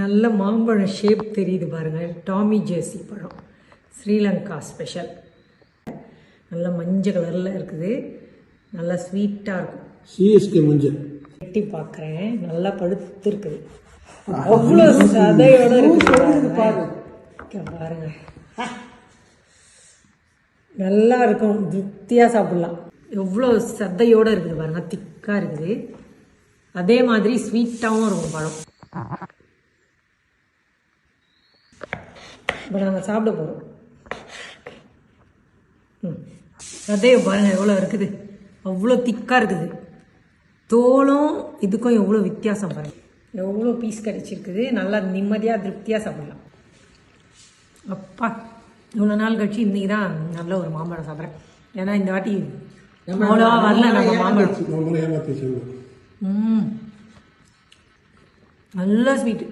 நல்ல மாம்பழம் ஷேப் தெரியுது பாருங்கள் டாமி ஜேசி பழம். ஸ்ரீலங்கா ஸ்பெஷல் நல்ல மஞ்சள் கலரில் இருக்குது. நல்லா ஸ்வீட்டாக இருக்கும். சிஎஸ்கே மஞ்சள் வெட்டி பார்க்குறேன் நல்லா பழுத்து இருக்குது. அவ்வளோ சதையோட இருக்குது. பாருங்க. நல்லா இருக்கும். திருப்தியாக சாப்பிடலாம். எவ்வளோ சதையோட இருக்குது பாருங்க. திக்காக இருக்குது. அதே மாதிரி ஸ்வீட்டாகவும் இருக்கும் பழம். இப்போ நாங்கள் சாப்பிட போகிறோம் ம். அதே பாருங்க எவ்வளோ இருக்குது. அவ்வளோ திக்காக இருக்குது. தோலும் இதுக்கும் எவ்வளோ வித்தியாசம் பாருங்க. எவ்வளோ பீஸ் கிடைச்சிருக்குது. நல்லா நிம்மதியாக திருப்தியாக சாப்பிடலாம். அப்பா இவ்வளோ நாள் கழிச்சு இன்னைக்கு தான் நல்ல ஒரு மாம்பழம் சாப்பிட்றேன். ஏன்னா இந்த வாட்டி அவ்வளோவா வரல நம்ம மாம்பழம். ம். நல்ல ஸ்வீட்